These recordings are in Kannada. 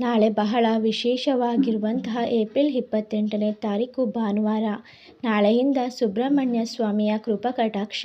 ನಾಳೆ ಬಹಳ ವಿಶೇಷವಾಗಿರುವಂತಹ ಏಪ್ರಿಲ್ ಇಪ್ಪತ್ತೆಂಟನೇ ತಾರೀಕು ಭಾನುವಾರ. ನಾಳೆಯಿಂದ ಸುಬ್ರಹ್ಮಣ್ಯ ಸ್ವಾಮಿಯ ಕೃಪಕಟಾಕ್ಷ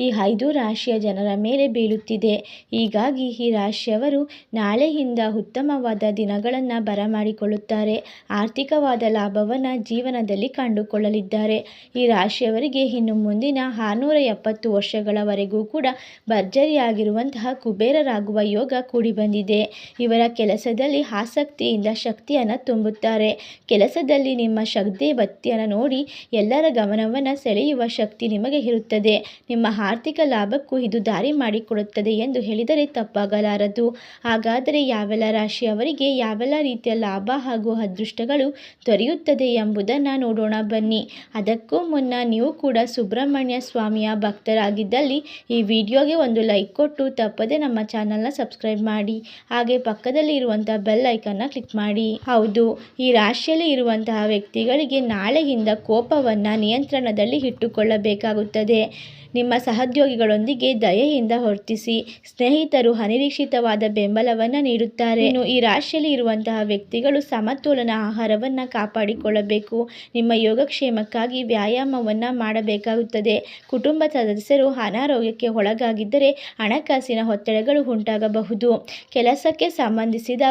ಈ ಐದು ರಾಶಿಯ ಜನರ ಮೇಲೆ ಬೀಳುತ್ತಿದೆ. ಹೀಗಾಗಿ ಈ ರಾಶಿಯವರು ನಾಳೆಯಿಂದ ಉತ್ತಮವಾದ ದಿನಗಳನ್ನು ಬರಮಾಡಿಕೊಳ್ಳುತ್ತಾರೆ. ಆರ್ಥಿಕವಾದ ಲಾಭವನ್ನು ಜೀವನದಲ್ಲಿ ಕಂಡುಕೊಳ್ಳಲಿದ್ದಾರೆ. ಈ ರಾಶಿಯವರಿಗೆ ಇನ್ನು ಮುಂದಿನ ಆರುನೂರ ಎಪ್ಪತ್ತು ವರ್ಷಗಳವರೆಗೂ ಕೂಡ ಭರ್ಜರಿಯಾಗಿರುವಂತಹ ಕುಬೇರರಾಗುವ ಯೋಗ ಕೂಡಿ ಬಂದಿದೆ ಇವರ ಕೆಲಸದಲ್ಲಿ ಆಸಕ್ತಿಯಿಂದ ಶಕ್ತಿಯನ್ನು ತುಂಬುತ್ತಾರೆ. ಕೆಲಸದಲ್ಲಿ ನಿಮ್ಮ ಶಕ್ತಿ ಭಕ್ತಿಯನ್ನು ನೋಡಿ ಎಲ್ಲರ ಗಮನವನ್ನು ಸೆಳೆಯುವ ಶಕ್ತಿ ನಿಮಗೆ ಇರುತ್ತದೆ. ನಿಮ್ಮ ಆರ್ಥಿಕ ಲಾಭಕ್ಕೂ ಇದು ದಾರಿ ಮಾಡಿಕೊಡುತ್ತದೆ ಎಂದು ಹೇಳಿದರೆ ತಪ್ಪಾಗಲಾರದು. ಹಾಗಾದರೆ ಯಾವೆಲ್ಲ ರಾಶಿಯವರಿಗೆ ಯಾವೆಲ್ಲ ರೀತಿಯ ಲಾಭ ಹಾಗೂ ಅದೃಷ್ಟಗಳು ದೊರೆಯುತ್ತದೆ ಎಂಬುದನ್ನು ನೋಡೋಣ ಬನ್ನಿ. ಅದಕ್ಕೂ ಮುನ್ನ ನೀವು ಕೂಡ ಸುಬ್ರಹ್ಮಣ್ಯ ಸ್ವಾಮಿಯ ಭಕ್ತರಾಗಿದ್ದಲ್ಲಿ ಈ ವಿಡಿಯೋಗೆ ಒಂದು ಲೈಕ್ ಕೊಟ್ಟು ತಪ್ಪದೆ ನಮ್ಮ ಚಾನಲ್ನ ಸಬ್ಸ್ಕ್ರೈಬ್ ಮಾಡಿ. ಹಾಗೆ ಪಕ್ಕದಲ್ಲಿ ಇರುವಂಥ ಬೆಲ್ ಐಕನ್ನ ಕ್ಲಿಕ್ ಮಾಡಿ. ಹೌದು, ಈ ರಾಶಿಯಲ್ಲಿ ಇರುವಂತಹ ವ್ಯಕ್ತಿಗಳಿಗೆ ನಾಳೆಯಿಂದ ಕೋಪವನ್ನು ನಿಯಂತ್ರಣದಲ್ಲಿ ಇಟ್ಟುಕೊಳ್ಳಬೇಕಾಗುತ್ತದೆ. ನಿಮ್ಮ ಸಹೋದ್ಯೋಗಿಗಳೊಂದಿಗೆ ದಯೆಯಿಂದ ವರ್ತಿಸಿ. ಸ್ನೇಹಿತರು ಅನಿರೀಕ್ಷಿತವಾದ ಬೆಂಬಲವನ್ನು ನೀಡುತ್ತಾರೆ. ಇನ್ನು ಈ ರಾಶಿಯಲ್ಲಿ ಇರುವಂತಹ ವ್ಯಕ್ತಿಗಳು ಸಮತೋಲನ ಆಹಾರವನ್ನು ಕಾಪಾಡಿಕೊಳ್ಳಬೇಕು. ನಿಮ್ಮ ಯೋಗಕ್ಷೇಮಕ್ಕಾಗಿ ವ್ಯಾಯಾಮವನ್ನು ಮಾಡಬೇಕಾಗುತ್ತದೆ. ಕುಟುಂಬ ಸದಸ್ಯರು ಅನಾರೋಗ್ಯಕ್ಕೆ ಒಳಗಾಗಿದ್ದರೆ ಹಣಕಾಸಿನ ಒತ್ತಡಗಳು ಉಂಟಾಗಬಹುದು. ಕೆಲಸಕ್ಕೆ ಸಂಬಂಧಿಸಿದ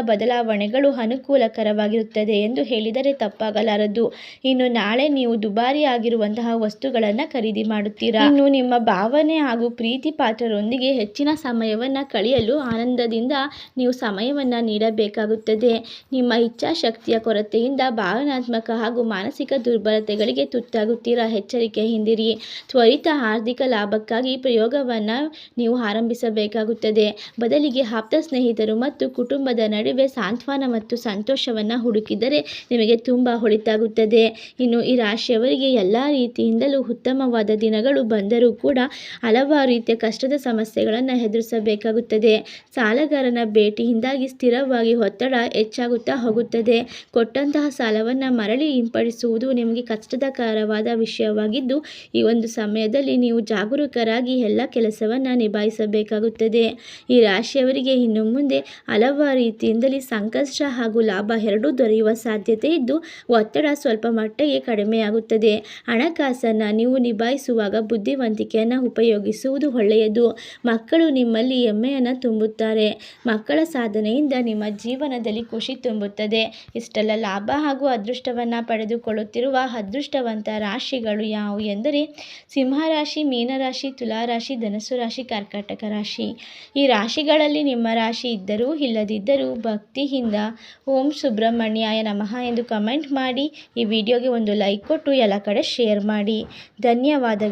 ಬದಲಾವಣೆಗಳು ಅನುಕೂಲಕರವಾಗಿರುತ್ತದೆ ಎಂದು ಹೇಳಿದರೆ ತಪ್ಪಾಗಲಾರದು. ಇನ್ನು ನಾಳೆ ನೀವು ದುಬಾರಿ ಆಗಿರುವಂತಹ ವಸ್ತುಗಳನ್ನು ಖರೀದಿ ಮಾಡುತ್ತೀರಾ? ಇನ್ನು ನಿಮ್ಮ ಭಾವನೆ ಹಾಗೂ ಪ್ರೀತಿ ಪಾತ್ರರೊಂದಿಗೆ ಹೆಚ್ಚಿನ ಸಮಯವನ್ನು ಕಳೆಯಲು ಆನಂದದಿಂದ ನೀವು ಸಮಯವನ್ನು ನೀಡಬೇಕಾಗುತ್ತದೆ. ನಿಮ್ಮ ಇಚ್ಛಾಶಕ್ತಿಯ ಕೊರತೆಯಿಂದ ಭಾವನಾತ್ಮಕ ಹಾಗೂ ಮಾನಸಿಕ ದುರ್ಬಲತೆಗಳಿಗೆ ತುತ್ತಾಗುತ್ತೀರಾ? ಎಚ್ಚರಿಕೆ ಹಿಂದಿರಿ. ತ್ವರಿತ ಆರ್ಥಿಕ ಲಾಭಕ್ಕಾಗಿ ಪ್ರಯೋಗವನ್ನು ನೀವು ಆರಂಭಿಸಬೇಕಾಗುತ್ತದೆ. ಬದಲಿಗೆ ಆಪ್ತ ಸ್ನೇಹಿತರು ಮತ್ತು ಕುಟುಂಬದ ನಡುವೆ ಸಾಂತ್ವನ ಮತ್ತು ಸಂತೋಷವನ್ನು ಹುಡುಕಿದರೆ ನಿಮಗೆ ತುಂಬ ಹೊಳಿತಾಗುತ್ತದೆ. ಇನ್ನು ಈ ರಾಶಿಯವರಿಗೆ ಎಲ್ಲ ರೀತಿಯಿಂದಲೂ ಉತ್ತಮವಾದ ದಿನಗಳು ಬಂದರೂ ಕೂಡ ಹಲವಾರು ರೀತಿಯ ಕಷ್ಟದ ಸಮಸ್ಯೆಗಳನ್ನು ಎದುರಿಸಬೇಕಾಗುತ್ತದೆ. ಸಾಲಗಾರನ ಭೇಟಿಯಿಂದಾಗಿ ಸ್ಥಿರವಾಗಿ ಒತ್ತಡ ಹೆಚ್ಚಾಗುತ್ತಾ ಹೋಗುತ್ತದೆ. ಕೊಟ್ಟಂತಹ ಸಾಲವನ್ನು ಮರಳಿ ಹಿಂಪಡಿಸುವುದು ನಿಮಗೆ ಕಷ್ಟದಕರವಾದ ವಿಷಯವಾಗಿದ್ದು, ಈ ಒಂದು ಸಮಯದಲ್ಲಿ ನೀವು ಜಾಗರೂಕರಾಗಿ ಎಲ್ಲ ಕೆಲಸವನ್ನು ನಿಭಾಯಿಸಬೇಕಾಗುತ್ತದೆ. ಈ ರಾಶಿಯವರಿಗೆ ಇನ್ನು ಮುಂದೆ ಹಲವಾರು ರೀತಿಯಿಂದಲೇ ಸಂಕಷ್ಟ ಹಾಗೂ ಲಾಭ ಎರಡೂ ದೊರೆಯುವ ಸಾಧ್ಯತೆ ಇದ್ದು, ಒತ್ತಡ ಸ್ವಲ್ಪ ಮಟ್ಟಿಗೆ ಕಡಿಮೆಯಾಗುತ್ತದೆ. ಹಣಕಾಸನ್ನು ನೀವು ನಿಭಾಯಿಸುವಾಗ ಬುದ್ಧಿವಂತಿಕೆಯನ್ನು ಉಪಯೋಗಿಸುವುದು ಒಳ್ಳೆಯದು. ಮಕ್ಕಳು ನಿಮ್ಮಲ್ಲಿ ಹೆಮ್ಮೆಯನ್ನು ತುಂಬುತ್ತಾರೆ. ಮಕ್ಕಳ ಸಾಧನೆಯಿಂದ ನಿಮ್ಮ ಜೀವನದಲ್ಲಿ ಖುಷಿ ತುಂಬುತ್ತದೆ. ಇಷ್ಟೆಲ್ಲ ಲಾಭ ಹಾಗೂ ಅದೃಷ್ಟವನ್ನು ಪಡೆದುಕೊಳ್ಳುತ್ತಿರುವ ಅದೃಷ್ಟವಂತ ರಾಶಿಗಳು ಯಾವುವು ಎಂದರೆ, ಸಿಂಹರಾಶಿ, ಮೀನರಾಶಿ, ತುಲಾರಾಶಿ ಧನಸು ರಾಶಿ, ಕರ್ಕಾಟಕ ರಾಶಿ. ಈ ರಾಶಿಗಳಲ್ಲಿ ನಿಮ್ಮ ರಾಶಿ ಇದ್ದರೂ, ಇಲ್ಲದಿದ್ದರೂ ಭಕ್ತಿಯಿಂದ ಓಂ ಸುಬ್ರಹ್ಮಣ್ಯಾಯ ನಮಃ ಎಂದು ಕಮೆಂಟ್ ಮಾಡಿ ಈ ವಿಡಿಯೋಗೆ ಒಂದು ಲೈಕ್ ಕೊಟ್ಟು ಎಲ್ಲ ಕಡೆ ಶೇರ್ ಮಾಡಿ. ಧನ್ಯವಾದಗಳು.